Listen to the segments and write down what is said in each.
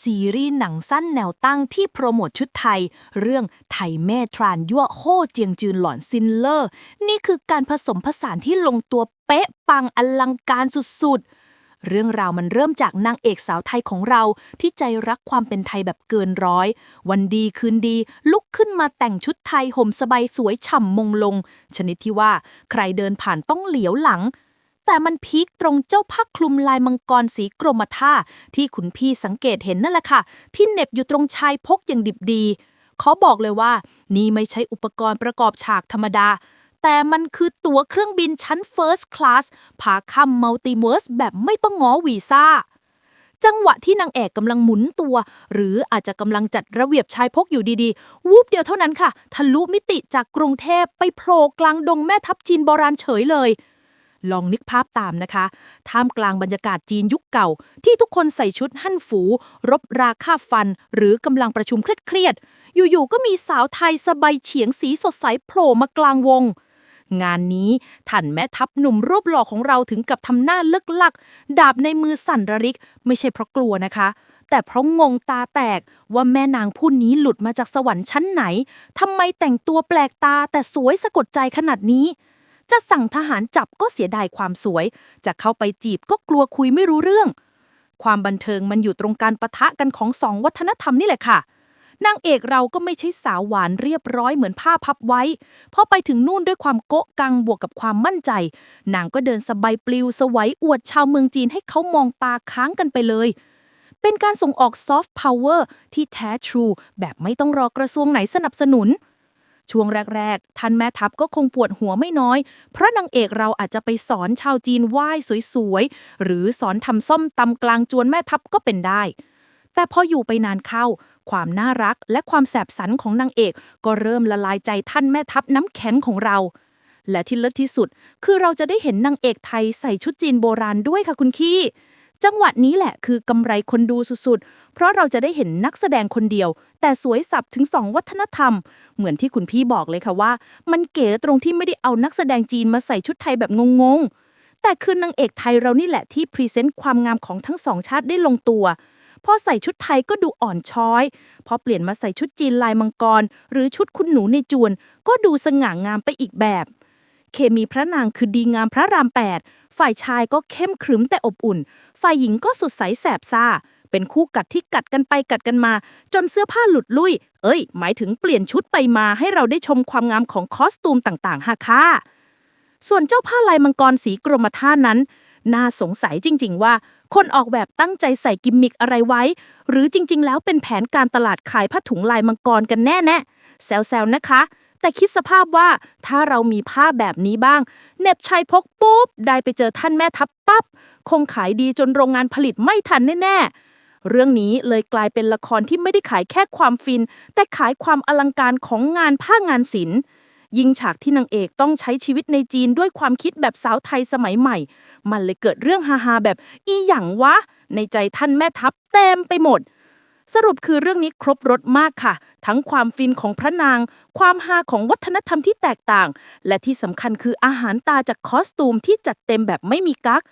ซีรีส์หนังสั้นแนวตั้งที่โปรโมทชุดไทย เรื่องไทยแม่ทรานยั่วโฮเจียงจืนหลอนซินเลอร์ นี่คือการผสมผสานที่ลงตัวเป๊ะปังอลังการสุดๆ เรื่องราวมันเริ่มจากนางเอกสาวไทยของเราที่ใจรักความเป็นไทยแบบเกินร้อย วันดีคืนดี ลุกขึ้นมาแต่งชุดไทยห่มสบายสวยฉ่ำมงลง ชนิดที่ว่าใครเดินผ่านต้องเหลียวหลัง แต่มันพีคตรงเจ้าผ้าคลุมลายมังกรสีกรมท่าที่คุณพี่สังเกตเห็นนั่นแหละค่ะ ที่เน็บอยู่ตรงชายพกอย่างดิบดีขอบอกเลยว่า นี่ไม่ใช่อุปกรณ์ประกอบฉากธรรมดา แต่มันคือตั๋วเครื่องบินชั้น First Class พาข้ามมัลติเวิร์สแบบไม่ต้องง้อวีซ่าจังหวะที่นางเอกกำลังหมุนตัว หรืออาจจะกำลังจัดระเบียบชายพกอยู่ดีๆ วูบเดียวเท่านั้นค่ะ ทะลุมิติจากกรุงเทพไปโผล่กลางดงแม่ทัพจีนโบราณเฉยเลย ลองนึกภาพตามนะคะ ท่ามกลางบรรยากาศจีนยุคเก่า ที่ทุกคนใส่ชุดหั่นฝู รบราค่าฟัน หรือกำลังประชุมเครียดๆ อยู่ๆ ก็มีสาวไทยสบายเฉียงสีสดใสโผล่มากลางวง งานนี้ท่านแม่ทัพหนุ่มรูปหล่อของเราถึงกับทำหน้าเลิกลัก ดาบในมือสั่นระริก ไม่ใช่เพราะกลัวนะคะแต่เพราะงงตาแตกว่าแม่นางผู้นี้หลุดมาจากสวรรค์ชั้นไหน ทำไมแต่งตัวแปลกตาแต่สวยสะกดใจขนาดนี้ จะสั่งทหารจับก็เสียดายความสวย จะเข้าไปจีบก็กลัวคุยไม่รู้เรื่อง ความบันเทิงมันอยู่ตรงการปะทะกันของสองวัฒนธรรมนี่แหละค่ะนางเอกเราก็ไม่ใช่สาวหวานเรียบร้อยเหมือนผ้าพับไว้ พอไปถึงนู่นด้วยความโกะกังบวกกับความมั่นใจ นางก็เดินสบายปลิวสวัยอวดชาวเมืองจีนให้เขามองตาค้างกันไปเลย เป็นการส่งออกซอฟต์พาวเวอร์ที่แท้ทรูแบบไม่ต้องรอกระทรวงไหนสนับสนุน ช่วงแรก ๆ ท่านแม่ทัพก็คงปวดหัวไม่น้อย เพราะนางเอกเราอาจจะไปสอนชาวจีนไหว้สวยๆ หรือสอนทำส้มตำกลางจวนแม่ทัพก็เป็นได้ แต่พออยู่ไปนานเข้า ความน่ารักและความแสบสันของนางเอกก็เริ่มละลายใจท่านแม่ทัพน้ำแข็งของเรา และที่เลิศที่สุด คือเราจะได้เห็นนางเอกไทยใส่ชุดจีนโบราณด้วยค่ะคุณขี้ จังหวะนี้แหละคือกำไรคนดูสุดๆ เพราะเราจะได้เห็นนักแสดงคนเดียว แต่สวยสับถึงสองวัฒนธรรม เหมือนที่คุณพี่บอกเลยค่ะว่า มันเก๋ตรงที่ไม่ได้เอานักแสดงจีนมาใส่ชุดไทยแบบงงๆ แต่คือนางเอกไทยเรานี่แหละที่พรีเซนต์ความงามของทั้งสองชาติได้ลงตัวพอใส่ชุดไทยก็ดูอ่อนช้อย พอเปลี่ยนมาใส่ชุดจีนลายมังกร หรือชุดคุณหนูในจวน ก็ดูสง่างามไปอีกแบบ เคมีพระนางคือดีงามพระรามแปดฝ่ายชายก็เข้มขรึมแต่อบอุ่น ฝ่ายหญิงก็สดใสแสบซ่า เป็นคู่กัดที่กัดกันไปกัดกันมา จนเสื้อผ้าหลุดลุ่ย เอ้ย หมายถึงเปลี่ยนชุดไปมาให้เราได้ชมความงามของคอสตูมต่างๆฮะค่ะ ส่วนเจ้าผ้าลายมังกรสีกรมท่านั้น น่าสงสัยจริง ๆ ว่า คนออกแบบตั้งใจใส่กิมมิกอะไรไว้ หรือจริง ๆ แล้วเป็นแผนการตลาดขายผ้าถุงลายมังกรกันแน่แน่ๆแซวๆนะคะ แต่คิดสภาพว่าถ้าเรามีผ้าแบบนี้บ้าง เน็บชัยพกปุ๊บ ได้ไปเจอท่านแม่ทัพปั๊บ คงขายดีจนโรงงานผลิตไม่ทันแน่ๆ เรื่องนี้เลยกลายเป็นละครที่ไม่ได้ขายแค่ความฟิน แต่ขายความอลังการของงานผ้างานศิลป์ยิ่งฉากที่นางเอกต้องใช้ชีวิตในจีนด้วยความคิดแบบสาวไทยสมัยใหม่ มันเลยเกิดเรื่องฮาๆแบบอีหยังวะ ในใจท่านแม่ทัพเต็มไปหมด สรุปคือเรื่องนี้ครบรถมากค่ะ ทั้งความฟินของพระนาง ความฮาของวัฒนธรรมที่แตกต่าง และที่สำคัญคืออาหารตาจากคอสตูมที่จัดเต็มแบบไม่มีกั๊ก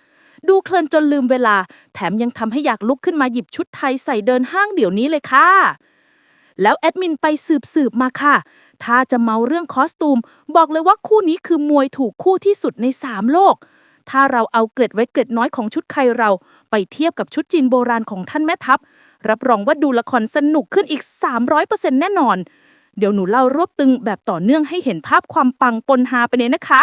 ดูเพลินจนลืมเวลา แถมยังทำให้อยากลุกขึ้นมาหยิบชุดไทยใส่เดินห้างเดี๋ยวนี้เลยค่ะ แล้วแอดมินไปสืบสืบมาค่ะ ถ้าจะเมาเรื่องคอสตูม บอกเลยว่าคู่นี้คือมวยถูกคู่ที่สุดใน 3 โลก ถ้าเราเอาเกร็ดไว้เกร็ดน้อยของชุดไทยเรา ไปเทียบกับชุดจีนโบราณของท่านแม่ทัพ รับรองว่าดูละครสนุกขึ้นอีก 300%แน่นอน เดี๋ยวหนูเล่ารวบตึงแบบต่อเนื่องให้เห็นภาพความปังปนฮาไปเลยนะคะ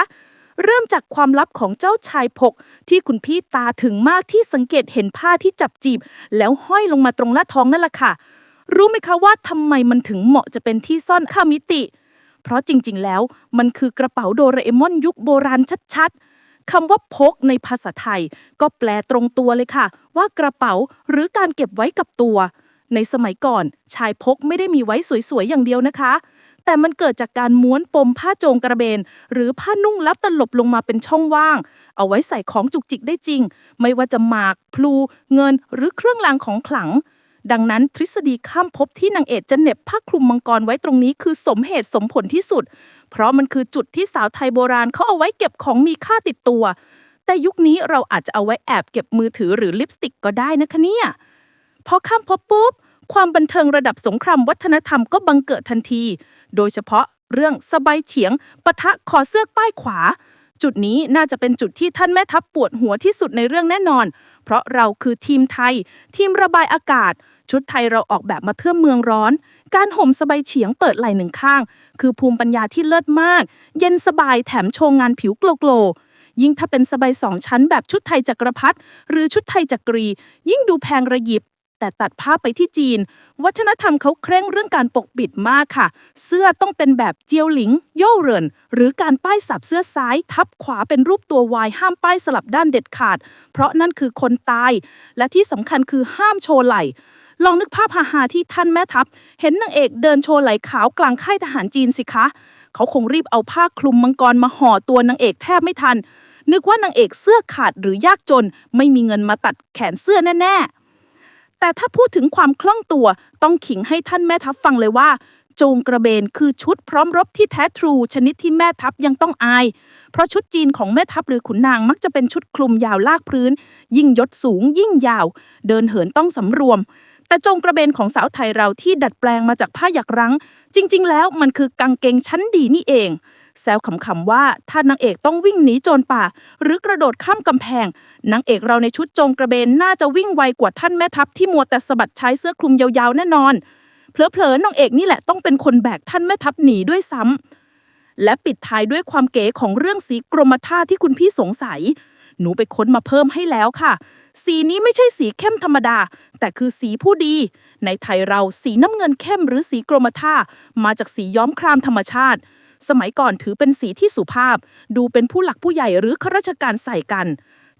เริ่มจากความลับของเจ้าชายพก ที่คุณพี่ตาถึงมากที่สังเกตเห็นผ้าที่จับจีบ แล้วห้อยลงมาตรงหน้าท้องนั่นแหละค่ะ รู้ไหมคะว่าทำไมมันถึงเหมาะจะเป็นที่ซ่อนข้ามิติ เพราะจริงๆ แล้วมันคือกระเป๋าโดราเอมอนยุคโบราณชัดๆ คำว่าพกในภาษาไทย ก็แปลตรงตัวเลยค่ะ ว่ากระเป๋าหรือการเก็บไว้กับตัว ในสมัยก่อน ชายพกไม่ได้มีไว้สวยๆอย่างเดียวนะคะ แต่มันเกิดจากการม้วนปมผ้าโจงกระเบน หรือผ้านุ่งลับตลบลงมาเป็นช่องว่าง เอาไว้ใส่ของจุกจิกได้จริง ไม่ว่าจะหมาก พลู เงิน หรือเครื่องรางของขลัง ดังนั้นทฤษฎีข้ามภพที่นางเอกจะเน็บผ้าคลุมมังกรไว้ตรงนี้คือสมเหตุสมผลที่สุด เพราะมันคือจุดที่สาวไทยโบราณเขาเอาไว้เก็บของมีค่าติดตัว แต่ยุคนี้เราอาจจะเอาไว้แอบเก็บมือถือหรือลิปสติกก็ได้นะคะเนี่ยพอข้ามพบปุ๊บความบันเทิงระดับสงครามวัฒนธรรมก็บังเกิดทันที โดยเฉพาะเรื่องสบายเฉียงปะทะคอเสื้อป้ายขวา จุดนี้น่าจะเป็นจุดที่ท่านแม่ทัพปวดหัวที่สุดในเรื่องแน่นอน เพราะเราคือทีมไทย ทีมระบายอากาศ ชุดไทยเราออกแบบมาเทื่อเมืองร้อน การห่มสบายเฉียงเปิดไหล่หนึ่งข้าง คือภูมิปัญญาที่เลิศมาก เย็นสบายแถมโชว์งานผิวโกลโกลยิ่งถ้าเป็นสบายสองชั้นแบบชุดไทยจักรพรรดิหรือชุดไทยจักรี ยิ่งดูแพงระยิบ แต่ตัดภาพไปที่จีน วัฒนธรรมเขาเคร่งเรื่องการปกปิดมากค่ะ เสื้อต้องเป็นแบบเจียวหลิง โย่เรินหรือการป้ายสับเสื้อซ้าย ทับขวาเป็นรูปตัววายห้ามป้ายสลับด้านเด็ดขาด เพราะนั่นคือคนตาย และที่สำคัญคือห้ามโชว์ไหล่ ลองนึกภาพฮาๆที่ท่านแม่ทัพ เห็นนางเอกเดินโชว์ไหล่ขาวกลางค่ายทหารจีนสิคะ เขาคงรีบเอาผ้าคลุมมังกรมาห่อตัวนางเอกแทบไม่ทัน นึกว่านางเอกเสื้อขาดหรือยากจน ไม่มีเงินมาตัดแขนเสื้อแน่ๆ แต่ถ้าพูดถึงความคล่องตัวต้องขิงให้ท่านแม่ทัพฟังเลยว่าโจงกระเบนคือชุดพร้อมรบที่แท้ทรู ชนิดที่แม่ทัพยังต้องอาย เพราะชุดจีนของแม่ทัพหรือขุนนางมักจะเป็นชุดคลุมยาวลากพื้น ยิ่งยศสูงยิ่งยาว เดินเหินต้องสำรวม แต่โจงกระเบนของสาวไทยเราที่ดัดแปลงมาจากผ้าหยักรั้ง จริง ๆ แล้วมันคือกางเกงชั้นดีนี่เอง แซวขำๆว่าถ้านางเอกต้องวิ่งหนีโจรป่า หรือกระโดดข้ามกำแพงนางเอกเราในชุดโจงกระเบนน่าจะวิ่งไวกว่าท่านแม่ทัพที่มัวแต่สะบัดใช้เสื้อคลุมยาวๆแน่นอนเผลอๆนางเอกนี่แหละต้องเป็นคนแบกท่านแม่ทัพหนีด้วยซ้ำและปิดท้ายด้วยความเก๋ของเรื่องสีกรมท่าที่คุณพี่สงสัย หนูไปค้นมาเพิ่มให้แล้วค่ะ สีนี้ไม่ใช่สีเข้มธรรมดา แต่คือสีผู้ดี ในไทยเราสีน้ำเงินเข้มหรือสีกรมท่า มาจากสีย้อมครามธรรมชาติ สมัยก่อนถือเป็นสีที่สุภาพ ดูเป็นผู้หลักผู้ใหญ่หรือข้าราชการใส่กัน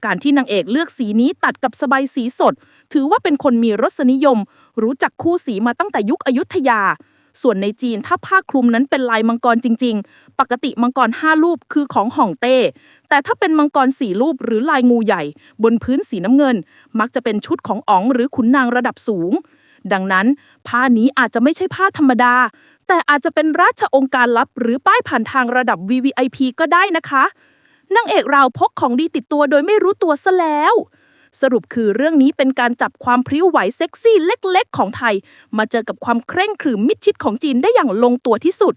การที่นางเอกเลือกสีนี้ตัดกับสบายสีสด ถือว่าเป็นคนมีรสนิยม รู้จักคู่สีมาตั้งแต่ยุคอยุธยา ส่วนในจีนถ้าผ้าคลุมนั้นเป็นลายมังกรจริง ๆ ปกติมังกรห้ารูปคือของห่องเต้ แต่ถ้าเป็นมังกรสี่รูปหรือลายงูใหญ่ บนพื้นสีน้ำเงิน มักจะเป็นชุดของอ๋องหรือขุนนางระดับสูง ดังนั้น ผ้านี้อาจจะไม่ใช่ผ้าธรรมดา แต่อาจจะเป็นราชองค์การลับหรือป้ายผ่านทางระดับ VVIP ก็ได้นะคะนางเอกเราพกของดีติดตัวโดยไม่รู้ตัวซะแล้ว สรุปคือเรื่องนี้เป็นการจับความพริ้วไหวเซ็กซี่เล็ก ๆ ของไทย มาเจอกับความเคร่งขรึมมิดชิดของจีนได้อย่างลงตัวที่สุด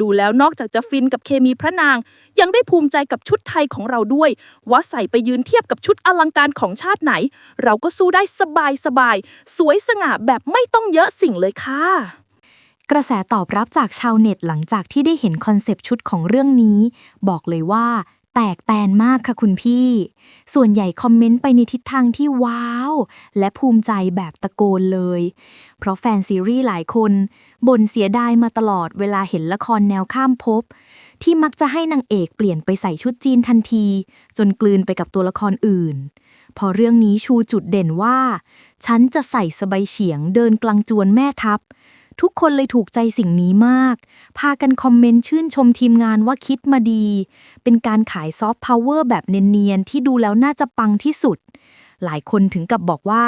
ดูแล้วนอกจากจะฟินกับเคมีพระนาง ยังได้ภูมิใจกับชุดไทยของเราด้วย ว่าใส่ไปยืนเทียบกับชุดอลังการของชาติไหน เราก็สู้ได้สบายสบายๆสวยสง่าแบบไม่ต้องเยอะสิ่งเลยค่ะกระแสตอบรับจากชาวเน็ตหลังจากที่ได้เห็นคอนเซปต์ชุดของเรื่องนี้ บอกเลยว่า แตกแตนมากค่ะคุณพี่ ส่วนใหญ่คอมเมนต์ไปในทิศทางที่ว้าว และภูมิใจแบบตะโกนเลย เพราะแฟนซีรีส์หลายคนบ่นเสียดายมาตลอดเวลาเห็นละครแนวข้ามภพที่มักจะให้นางเอกเปลี่ยนไปใส่ชุดจีนทันที จนกลืนไปกับตัวละครอื่น พอเรื่องนี้ชูจุดเด่นว่า ฉันจะใส่สบายเฉียงเดินกลางจวนแม่ทัพ ทุกคนเลยถูกใจสิ่งนี้มาก พากันคอมเมนต์ชื่นชมทีมงานว่าคิดมาดี เป็นการขายซอฟต์พาวเวอร์แบบเนียนๆ ที่ดูแล้วน่าจะปังที่สุด หลายคนถึงกับบอกว่า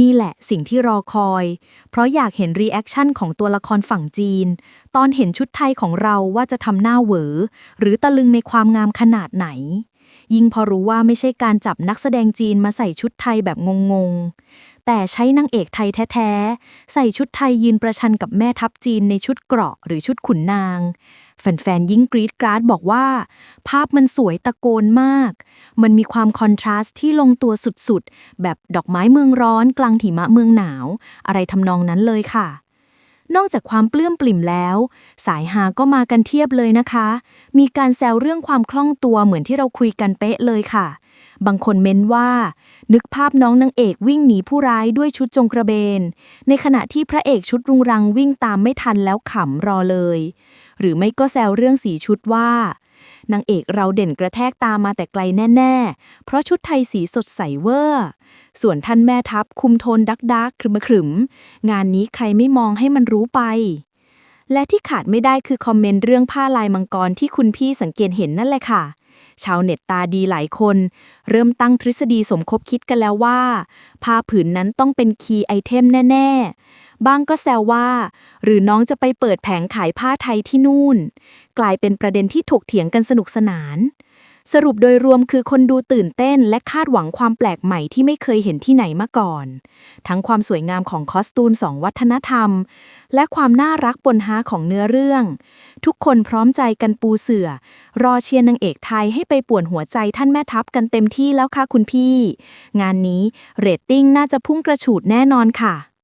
นี่แหละสิ่งที่รอคอย เพราะอยากเห็นรีแอคชั่นของตัวละครฝั่งจีน ตอนเห็นชุดไทยของเราว่าจะทำหน้าเหวอหรือตะลึงในความงามขนาดไหน ยิ่งพอรู้ว่าไม่ใช่การจับนักแสดงจีนมาใส่ชุดไทยแบบงงๆ แต่ใช้นางเอกไทยแท้ๆ ใส่ชุดไทยยืนประชันกับแม่ทัพจีนในชุดเกราะหรือชุดขุนนาง แฟนๆ ยิ่งกรีดกราดบอกว่า ภาพมันสวยตะโกนมาก มันมีความคอนทราสต์ที่ลงตัวสุดๆ แบบดอกไม้เมืองร้อนกลางหิมะเมืองหนาว อะไรทำนองนั้นเลยค่ะ นอกจากความปลื้มปลิ่มแล้ว สายหาก็มากันเทียบเลยนะคะ มีการแซวเรื่องความคล่องตัวเหมือนที่เราคุยกันเป๊ะเลยค่ะ บางคนเม้นว่า นึกภาพน้องนางเอกวิ่งหนีผู้ร้ายด้วยชุดจงกระเบน ในขณะที่พระเอกชุดรุงรังวิ่งตามไม่ทันแล้วขำรอเลย หรือไม่ก็แซวเรื่องสีชุดว่า นางเอกเราเด่นกระแทกตามาแต่ไกลแน่ ๆ เพราะชุดไทยสีสดใสเวอร์ ส่วนท่านแม่ทัพคุมโทนดักดักครึมครึม งานนี้ใครไม่มองให้มันรู้ไป และที่ขาดไม่ได้คือคอมเมนต์เรื่องผ้าลายมังกรที่คุณพี่สังเกตเห็นนั่นแหละค่ะ ชาวเน็ตตาดีหลายคน เริ่มตั้งทฤษฎีสมคบคิดกันแล้วว่า ผ้าผืนนั้นต้องเป็นคีย์ไอเทมแน่ ๆบางก็แซวว่า หรือน้องจะไปเปิดแผงขายผ้าไทยที่นู่น กลายเป็นประเด็นที่ถกเถียงกันสนุกสนาน สรุปโดยรวมคือคนดูตื่นเต้นและคาดหวังความแปลกใหม่ที่ไม่เคยเห็นที่ไหนมาก่อน ทั้งความสวยงามของคอสตูมสองวัฒนธรรม และความน่ารักปนฮาของเนื้อเรื่อง ทุกคนพร้อมใจกันปูเสือ รอเชียร์นางเอกไทยให้ไปป่วนหัวใจท่านแม่ทัพกันเต็มที่แล้วค่ะคุณพี่ งานนี้เรตติ้งน่าจะพุ่งกระฉูดแน่นอนค่ะ